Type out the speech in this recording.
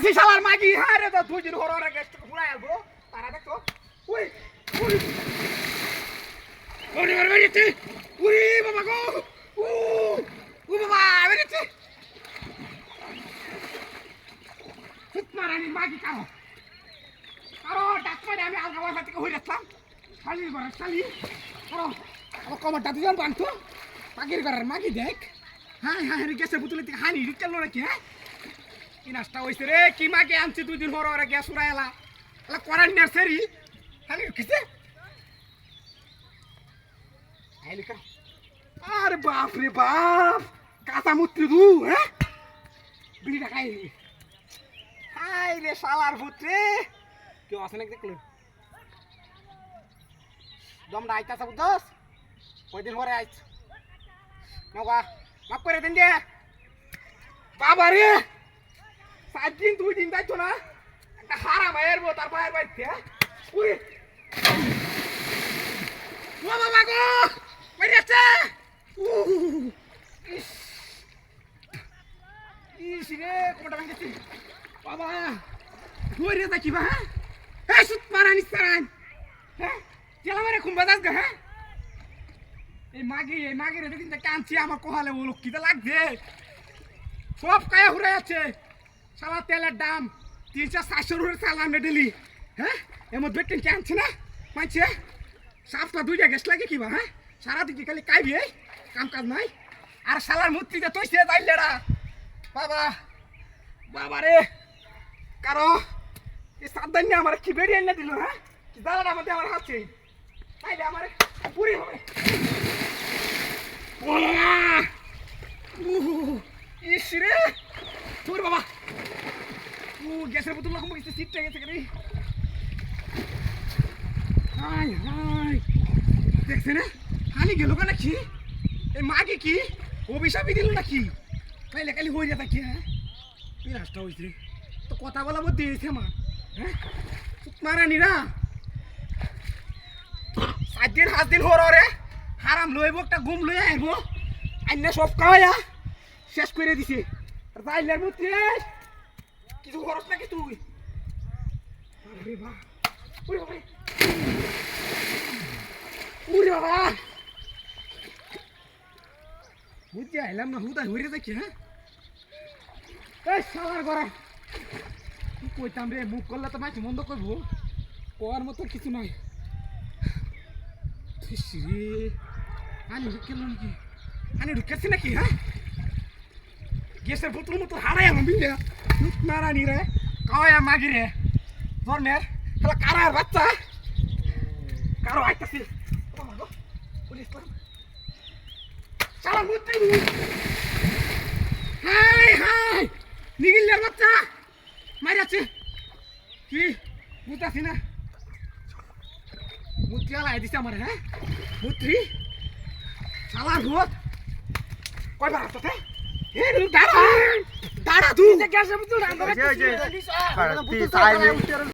কইতাছি শালার মাগি। হ্যাঁ রে তো দুই দিন হর হর গেস্ট পুরাই আলবো তারা দেখো, উই উই। ওরে ওরে বেরিয়েছে। উই, বাবা গো, উ উ, বাবা, বেরিয়েছে। সুতমারানি মাগি কারও? কারও? ডাক্তারে আমি আলগা বাসা থেকে হয়ে যাচ্লাম শালি ঘর শালি। কারও? কমারটা দুজন বানতো। পাখির ঘরের মাগি দেখ। হ্যাঁ হ্যাঁ গেছে বুতুলে থেকে হানি রিকেল নাকি হ্যাঁ? কি নাস্তা হয়েছে রে? কি মাকে আনছি দুই দিন হর হরে গ্যাস উড়াই এলা? এলা করার নার্সারি হানি কিসে আইলি কা আরে বাপ রে বাপ। কাঁচা মুত্রি দু হ্যাঁ? বিড়িটা খাই। হাই রে শালার পুত্রে। কেউ আছে নাকি দেখল? দমটা আইতাছে বুঝছস? কয়দিন পরে আইছ? নগা মাফ করে দিন যে। বাবা রে! দিন, দুই দিন যাইতো না। একটা হারা মায়ের বো তার মায়ের বাড়িতে উড়ে ও বাবা গো বেরিয়েছে ইস। ইস রে কোটা ভাঙেছি বাবা ধরে থাকি বা হ্যাঁ? হ্যাঁ সুত মারা নিস্তারান হ্যাঁ? জেলা মারে খুম্বা যাস গা হ্যাঁ? এই মাগি এই মাগি রে দেখি কাঁদছি আমার কোহালে ও লক্ষ্মীতে লাগছে? সব কায়া ঘুরে যাচ্ছে সারা তেলের দাম তিনশো চারশো রুপের চাল আনবে ডেলি হ্যাঁ? এমন বেটিং আনছে না? মানছে সাপটা দুইটা গ্যাস লাগে কিবা হ্যাঁ? সারা দিকে খালি কাইবি কাম কাজ নাই? আর শালার মূর্তিতে সে যাইলেরা বাবা বাবা রে। কারও? এই সাবধান নিয়ে আমার কি বেরিয়ে এনে দিল হ্যাঁ? কি দাদাটা আমাদের আমার হাতে তাইলে আমার পুরি হবে ওলা! উহ! ইস রে তোর বাবা ও গ্যাসের বোতল রকম গেছে সিটটা গেছে রে হাই হাই। দেখছে হানি গেল কেন কি এই মাকে কি? অভিশাপই দিল নাকি? কালি হয়ে কি হ্যাঁ? রাস্তা হয়েছে তো কথা বলা বলতে দিয়েছে মা হ্যাঁ? মারানিরা সাত দিন সাত দিন হর রে। হারাম লইব একটা ঘুম লই আইব। আইনা সব খাওয়াইয়া শেষ করে দিছে। কিছু খরচ নাকি তুই? ওরে বাবা না হুদা হইরে দেখি হ্যাঁ? এই সালার রে, মুখ করলে তো মাছ মন্দ করব। কোয়ার মতো কিছু নাই। রে, আনি ঢুকেল নাকি? আনি ঢুকেছে নাকি হ্যাঁ? গ্যাসের বোতল মতো হারাই আমার বিলে নারানি রে কাওয়া মাগি রে ধরনের তাহলে কারার বাচ্চা? কারও আইতাছে ও মা গো, পুলিশ তো চালা মুত্তি হাই হাই নিগিলের বাচ্চা। মারিয়াছে কি? বুঝতাছি না? মুত্রি আলাই দিছে আমার হ্যাঁ? মুত্রি শালার ভূত। কয়বার আসতে হে দাঁড়া। দাঁড়া তুই গ্যাসের বোতল ওই